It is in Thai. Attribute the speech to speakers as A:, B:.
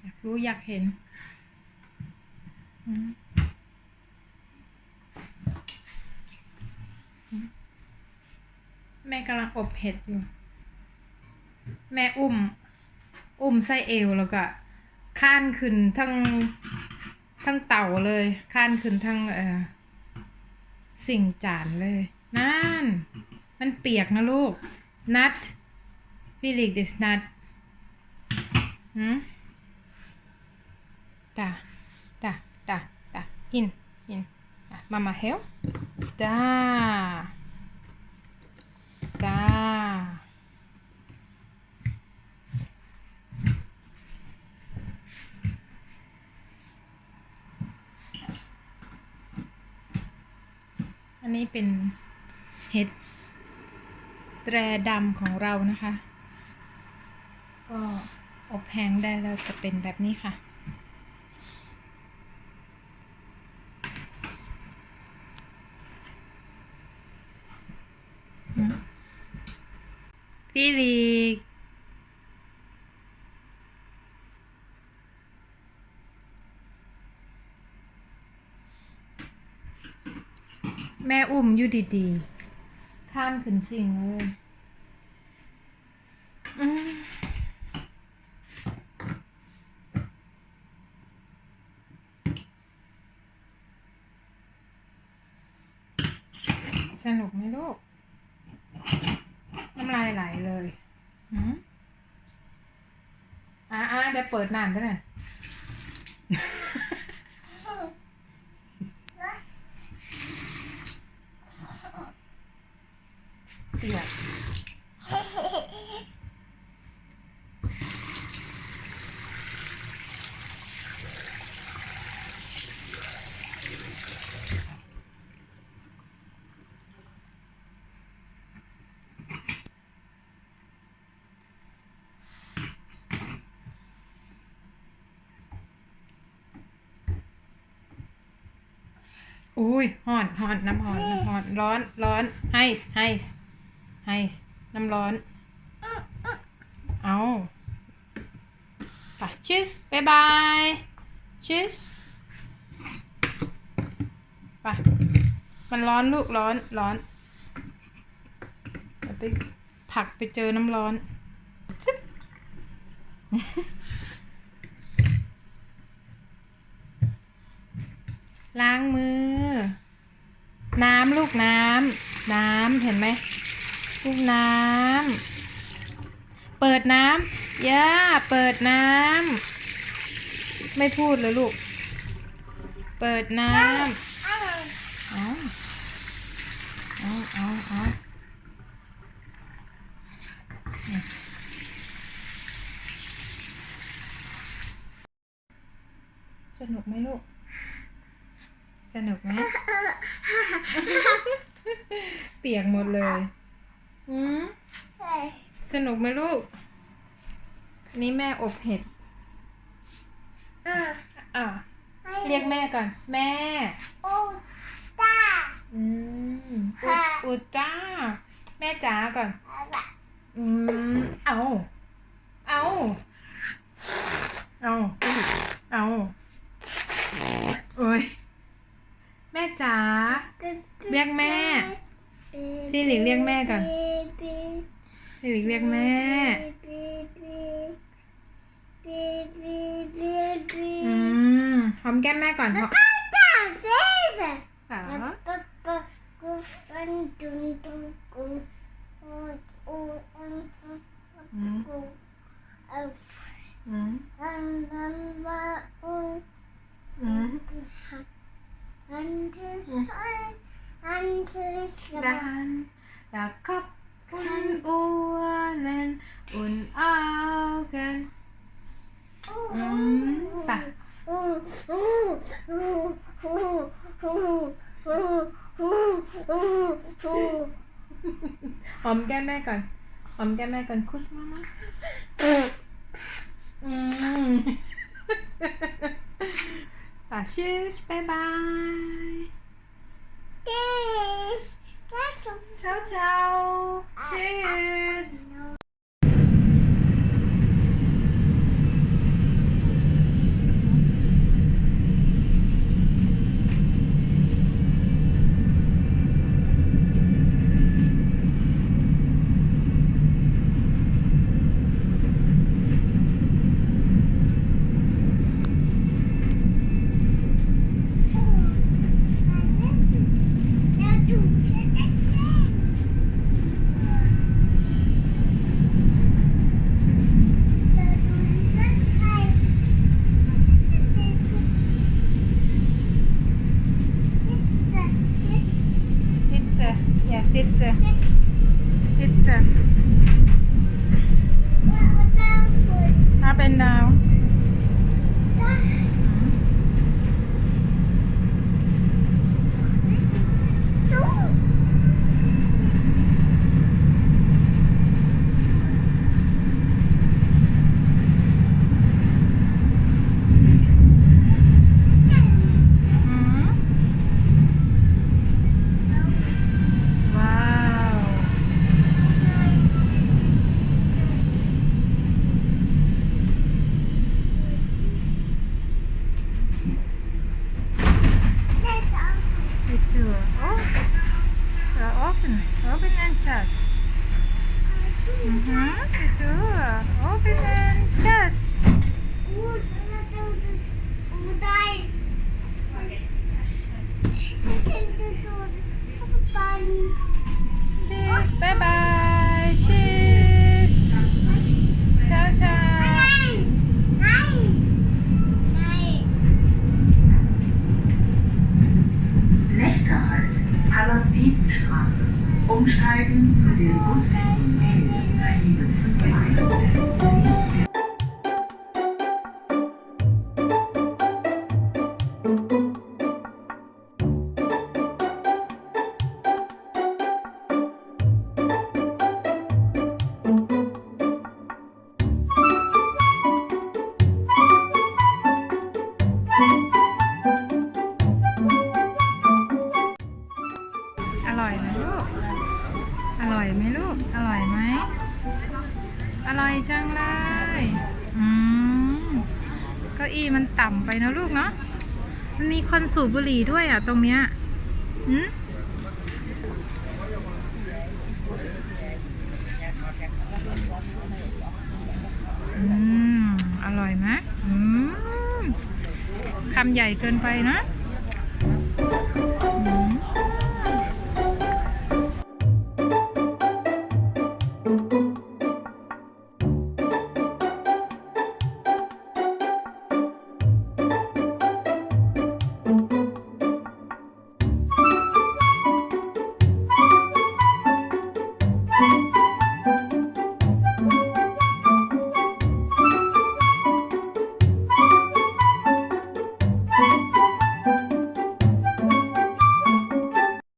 A: อยากรู้อยากเห็นอืมแม่กำลังอบเห็ดอยู่ แม่อุ้ม อุ้มไส้เอวแล้วก็ข้านขึ้นทั้งทั้งเต่าเลยข้านขึ้นทั้งเอ่อสิ่งจานเลยนั่น มันเปียกนะลูกนัดวิลิกดิส นัดหืมตาตาตาตาหินหินมามาเฮลตาตาอันนี้เป็นเห็ดแตรดำของเรานะคะ ก็อบแห้งได้แล้วจะเป็นแบบนี้ค่ะ พี่ลีกแม่อุ้มอยู่ดีๆ ข้ามขึ้นสิ่งเลยสนุกไหมลูกำลายไหลเลยอืมอ่าอ่าเดี๋ยวเปิดน้ำด้วยนะ เปียก อุ้ยห่อนห่อนน้ำห่อนน้ำห่อนร้อนร้อนไฮส์ไฮส์ไฮส์น้ำร้อน เอาไปชิสบายบายชิสไปมันร้อนลูกร้อนร้อนเดี๋ยวไปผลักไปเจอน้ำร้อนซึบล้างมือน้ำลู กน้ำน้ำเห็นไหมลูกน้ำเปิดน้ำย่าเปิดน้ำไม่พูดเลยลูก เปิดน้ำเอาเอาเอาเอาสนุกไหมลูก สนุกไหม เปียกหมดเลยอืมสนุกไหมลูก นี่แม่อบเห็ดอะเรียกแม่ก่อน แม่อืมอุดอุดจ้า แม่จ๋าก่อน อืม เอา เอา เอา เอาโอ้ย แม่จ๋า เรียกแม่ พี่หลิงเรียกแม่ก่อนพี่หลิงเรียกแม่อืมหอมแก้มแม่ก่อนหอมอ๋ออืมอืมอืม Dan dakapkan uanan un augen. Hmm, tah. หอมแก้มแม่ก่อนหอมแก้มแม่ก่อนคุชมามาอืมตาชิสบายบาย Tchau, tchau. Ah, tchau Sit. Sit, sir. Up and down. chat. Mhm, bitte. Oh, Openen chat. Tschüss, bye bye. Tschüss. Ciao, ciao.
B: Nächster Halt, Hallerswiesenstraße. Umsteigen zu den Buslinien
A: อร่อยจังเลยอืมเก้าอี้มันต่ำไปนะลูกเนาะมันมีคนสูบบุหรี่ด้วยอะ ตรงเนี้ยหืมอืม อร่อยไหมอืมคำใหญ่เกินไปนะอ